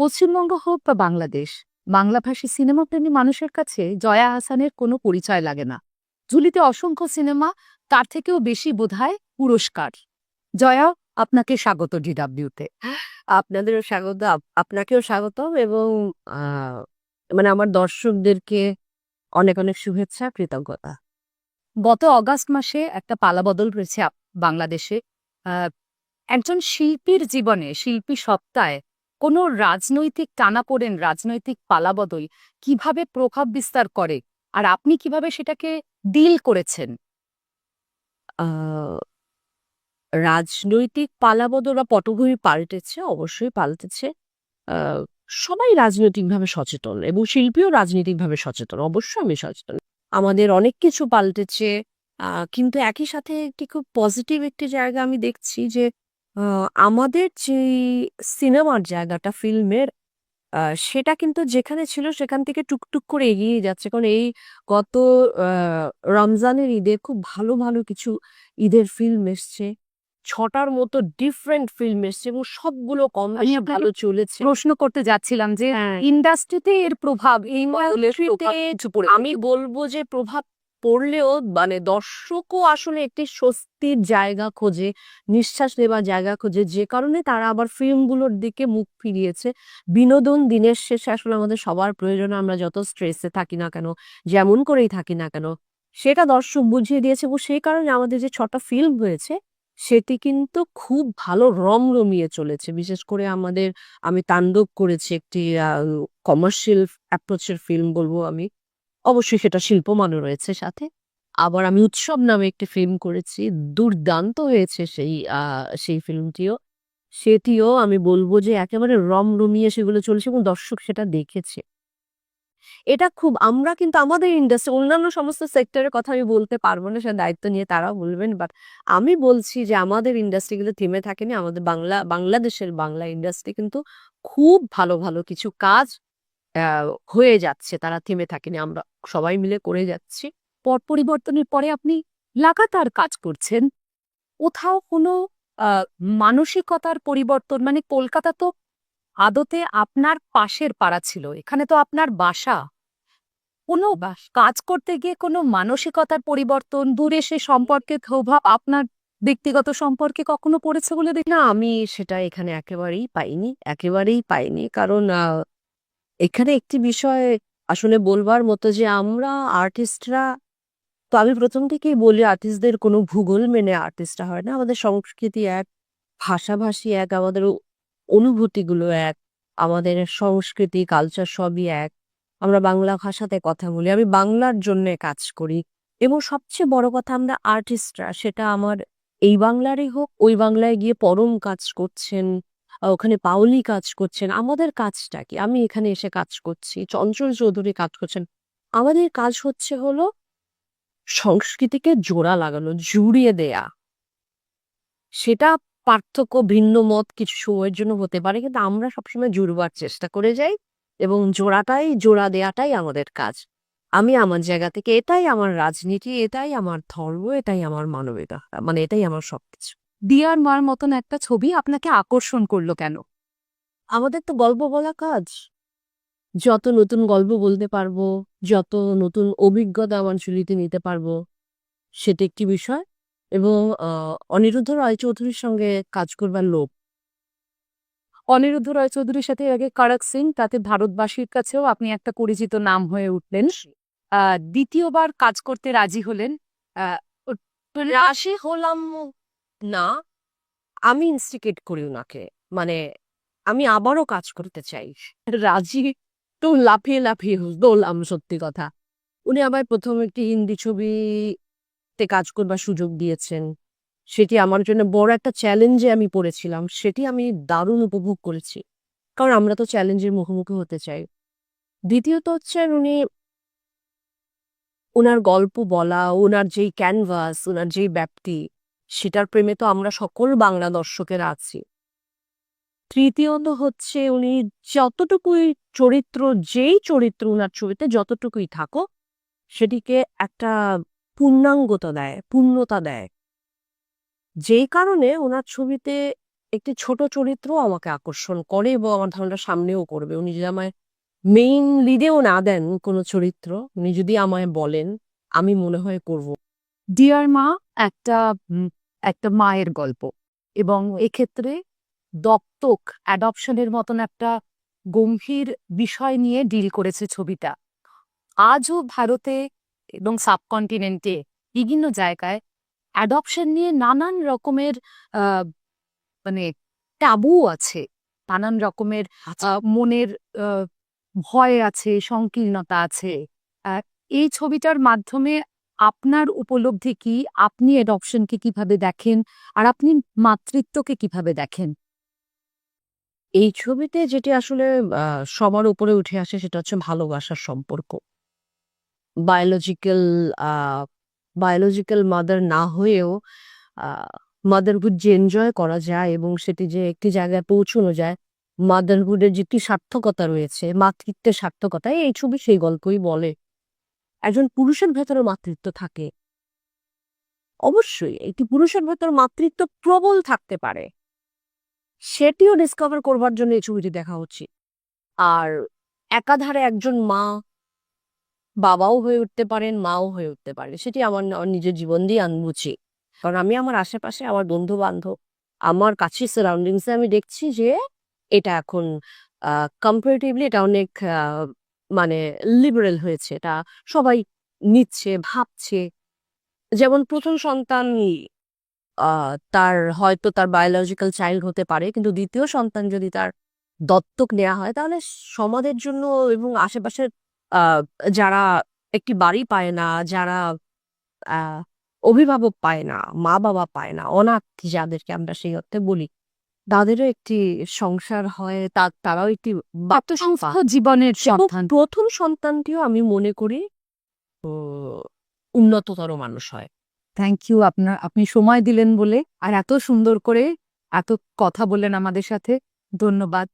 পশ্চিমবঙ্গ হোক বা বাংলাদেশ বাংলাভাষী সিনেমাপ্রেমী মানুষের কাছে জয়া আহসানের কোনো পরিচয় লাগে না। ঝুলিতে অসংখ্য সিনেমা তার থেকেও বেশি বোধহয় পুরস্কার। জয়া আপনাকে স্বাগত ডিডাব্লিউতে। আপনাদেরও স্বাগত আপনাকেও স্বাগতম এবং মানে আমার দর্শকদেরকে অনেক অনেক শুভেচ্ছা কৃতজ্ঞতা। গত অগাস্ট মাসে একটা পালাবদল রয়েছে বাংলাদেশে। আহ, একজন শিল্পীর জীবনে শিল্পী সত্তায় কোনো রাজনৈতিক টানাপোড়েন, রাজনৈতিক পালাবদল কীভাবে প্রভাব বিস্তার করে? আর আপনি কীভাবে সেটাকে ডিল করেছেন? রাজনৈতিক পালাবদল বা পটভূমি পাল্টেছে, অবশ্যই পাল্টেছে। সবাই রাজনৈতিকভাবে সচেতন এবং শিল্পীও রাজনৈতিকভাবে সচেতন, অবশ্যই আমি সচেতন। আমাদের অনেক কিছু পাল্টেছে কিন্তু একই সাথে একটি খুব পজিটিভ একটি জায়গা আমি দেখছি যে আমাদের যে সিনেমার জায়গাটা ফিল্মের আহ, সেটা কিন্তু যেখানে ছিল সেখান থেকে টুকটুক করে এগিয়ে যাচ্ছে। কারণ এই গত আহ, রমজানের ঈদে খুব ভালো ভালো কিছু ঈদের ফিল্ম এসছে। ছটার মতো ডিফারেন্ট ফিল্ম এসছে এবং সবগুলো কম আমি আপনাকে ভালো চলেছে। প্রশ্ন করতে যাচ্ছিলাম যে হ্যাঁ। ইন্ডাস্ট্রিতে এর প্রভাব এই কিছু। আমি বলব যে প্রভাব পড়লেও মানে দর্শকও আসলে একটি স্বস্তির জায়গা খোঁজে, নিঃশ্বাস নেবার জায়গা খোঁজে। যে কারণে তারা আবার ফিল্মগুলোর দিকে মুখ ফিরিয়েছে। বিনোদন দিনের শেষে আসলে আমাদের সবার প্রয়োজন আমরা যত স্ট্রেসে থাকি না কেন, যেমন করেই থাকি না কেন, সেটা দর্শক বুঝিয়ে দিয়েছে এবং সেই কারণে আমাদের যে ছটা ফিল্ম হয়েছে, সেটি কিন্তু খুব ভালো রমরমিয়ে চলেছে। বিশেষ করে আমাদের, আমি তাণ্ডব করেছি একটি কমার্শিয়াল অ্যাপ্রোচের ফিল্ম বলব আমি। অবশ্যই সেটা শিল্পমানও রয়েছে সাথে। আবার আমি উৎসব নামে একটি ফিল্ম করেছি, দুর্দান্ত হয়েছে সেই সেই ফিল্মটিও সেটিও আমি বলব যে একেবারে রমরমিয়ে সেগুলো চলেছে এবং দর্শক সেটা দেখেছে। এটা খুব, আমরা কিন্তু আমাদের ইন্ডাস্ট্রি অন্যান্য সমস্ত সেক্টরের কথা আমি বলতে পারব না সে দায়িত্ব নিয়ে তারাও বলবেন বাট আমি বলছি যে আমাদের ইন্ডাস্ট্রিগুলো থেমে থাকেনি, আমাদের বাংলা, বাংলাদেশের বাংলা ইন্ডাস্ট্রি কিন্তু খুব ভালো ভালো কিছু কাজ হয়ে যাচ্ছে তারা থেমে থাকেনি আমরা সবাই মিলে করে যাচ্ছি। পট পরিবর্তনের পরে আপনি লাগাতার কাজ করছেন। কোথাও কোনো মানসিকতার পরিবর্তন মানে কলকাতা তো আদতে আপনার পাশের পাড়া ছিল এখানে তো আপনার বাসা। কোনো কাজ করতে গিয়ে কোনো মানসিকতার পরিবর্তন দূরে সে সম্পর্কে প্রভাব আপনার ব্যক্তিগত সম্পর্কে কখনো পড়েছে বলে দেখি? না আমি সেটা এখানে একেবারেই পাইনি একেবারেই পাইনি। কারণ আহ, এখানে একটি বিষয় আসলে বলবার মতো যে আমরা আর্টিস্টরা তো আমি প্রথম থেকেই বলি আর্টিস্টদের কোনো ভূগোল মেনে আর্টিস্টরা হয় না। আমাদের সংস্কৃতি এক, ভাষাভাষী এক, আমাদের অনুভূতিগুলো এক, আমাদের সংস্কৃতি কালচার সবই এক। আমরা বাংলা ভাষাতে কথা বলি, আমি বাংলার জন্য কাজ করি। এবং সবচেয়ে বড় কথা আমরা আর্টিস্টরা সেটা আমার এই বাংলারই হোক, ওই বাংলায় গিয়ে পরম কাজ করছেন ওখানে পাউলি কাজ করছেন। আমাদের কাজটা কি? আমি এখানে এসে কাজ করছি। চঞ্চল চৌধুরী কাজ করছেন। আমাদের কাজ হচ্ছে হলো সংস্কৃতিকে জোড়া লাগানো, জুড়িয়ে দেয়া। সেটা পার্থক্য, ভিন্ন মত কিছু সময়ের জন্য হতে পারে, কিন্তু আমরা সবসময় জুড়বার চেষ্টা করে যাই এবং জোড়াটাই, জোড়া দেয়াটাই আমাদের কাজ। আমি আমার জায়গা থেকে, এটাই আমার রাজনীতি, এটাই আমার ধর্ম, এটাই আমার মানবিকতা মানে এটাই আমার সবকিছু। দিয়ার মার মতন একটা ছবি আপনাকে আকর্ষণ করল কেন? আমাদের তো গল্প বলা কাজ। যত নতুন গল্প বলতে পারব যত নতুন অভিজ্ঞতা আমার ঝুলিতে নিতে পারব সেটা একটি বিষয় এবং অনিরুদ্ধ রায়চৌধুরীর সঙ্গে কাজ করবার লোক অনিরুদ্ধ রয় চৌধুরীর সাথে আগে কারাক সিং তাতে ভারতবাসীর কাছেও আপনি একটা পরিচিত নাম হয়ে উঠলেন। আহ, দ্বিতীয়বার কাজ করতে রাজি হলেন। আহ, রাশি হলাম না, আমি ইনস্টিকেট করি ওনাকে মানে আমি আবারও কাজ করতে চাই। রাজি? তো লাফিয়ে লাফিয়ে দৌড়লাম, সত্যি কথা। উনি আবার প্রথম একটি হিন্দি ছবিতে কাজ করবার সুযোগ দিয়েছেন। সেটি আমার জন্য বড় একটা চ্যালেঞ্জে আমি পড়েছিলাম। সেটি আমি দারুণ উপভোগ করেছি। কারণ আমরা তো চ্যালেঞ্জের মুখোমুখি হতে চাই। দ্বিতীয়ত হচ্ছে উনি ওনার গল্প বলা ওনার যেই ক্যানভাস ওনার যেই ব্যাপ্তি সেটার প্রেমে তো আমরা সকল বাংলা দর্শকেরা আছি। তৃতীয়ত হচ্ছে উনি যতটুকুই চরিত্র, যেই চরিত্র ওনার ছবিতে যতটুকুই থাকো সেটিকে একটা পূর্ণাঙ্গতা দেয়, পূর্ণতা দেয়। যেই কারণে ওনার ছবিতে একটি ছোট চরিত্র আমাকে আকর্ষণ করে এবং আমার ধারণা সামনেও করবে। উনি যদি আমায় মেইন লিডেও না দেন কোনো চরিত্র, উনি যদি আমায় বলেন, আমি মনে হয় করব। ডিয়ার মা, একটা একটা মায়ের গল্প। এবং এক্ষেত্রে দত্তক অ্যাডপশনের মতন একটা গম্ভীর বিষয় নিয়ে ডিল করেছে ছবিটা। আজও ভারতে এবং সাবকন্টিনেন্টে বিভিন্ন জায়গায় অ্যাডপশন নিয়ে নানান রকমের আহ, মানে ট্যাবু আছে। নানান রকমের আহ, মনের ভয় আছে সংকীর্ণতা আছে। এই ছবিটার মাধ্যমে আপনার উপলব্ধি কি? আপনি অ্যাডপশনকে কীভাবে দেখেন? আর আপনি মাতৃত্বকে কীভাবে দেখেন? এই ছবিতে যেটি আসলে সবার উপরে উঠে আসে সেটা হচ্ছে ভালোবাসার সম্পর্ক। বায়োলজিক্যাল বায়োলজিক্যাল মাদার না হয়েও মাদারহুড যে এনজয় করা যায় এবং সেটি যে একটি জায়গায় পৌঁছানো যায় মাদারহুডের যেটি সার্থকতা রয়েছে, মাতৃত্বের সার্থকতা, এই ছবি সেই গল্পই বলে। একজন পুরুষের ভেতরে মাতৃত্ব থাকে। অবশ্যই একটি পুরুষের ভেতর মাতৃত্ব প্রবল থাকতে পারে। সেটিও ডিসকভার করবার জন্য এই ছবিটি দেখা উচিত। আর একাধারে একজন মা বাবাও হয়ে উঠতে পারেন, মাও হয়ে উঠতে পারে সেটি আমার নিজের জীবন দিয়ে আমি বুঝি। কারণ আমি আমার আশেপাশে, আমার বন্ধু বান্ধব আমার কাছে সারাউন্ডিংসে আমি দেখছি যে এটা এখন কম্পারেটিভলি এটা অনেক মানে লিবারেল হয়েছে, এটা সবাই নিচ্ছে, ভাবছে। যেমন প্রথম সন্তান তার হয়তো তার বায়োলজিক্যাল চাইল্ড হতে পারে, কিন্তু দ্বিতীয় সন্তান যদি তার দত্তক নেওয়া হয়, তাহলে সমাজের জন্য এবং আশেপাশের যারা একটি বাড়ি পায় না, যারা অভিভাবক পায় না মা বাবা পায় না, অনাথ যাদেরকে আমরা সেই অর্থে বলি তাদেরও একটি সংসার হয় তা তারাও একটি আত্মসংস্থ জীবনের সন্তান প্রথম সন্তানটিও আমি মনে করি উন্নততর মানুষ হয়। থ্যাংক ইউ আপনার আপনি সময় দিলেন বলে আর এত সুন্দর করে এত কথা বললেন আমাদের সাথে। ধন্যবাদ।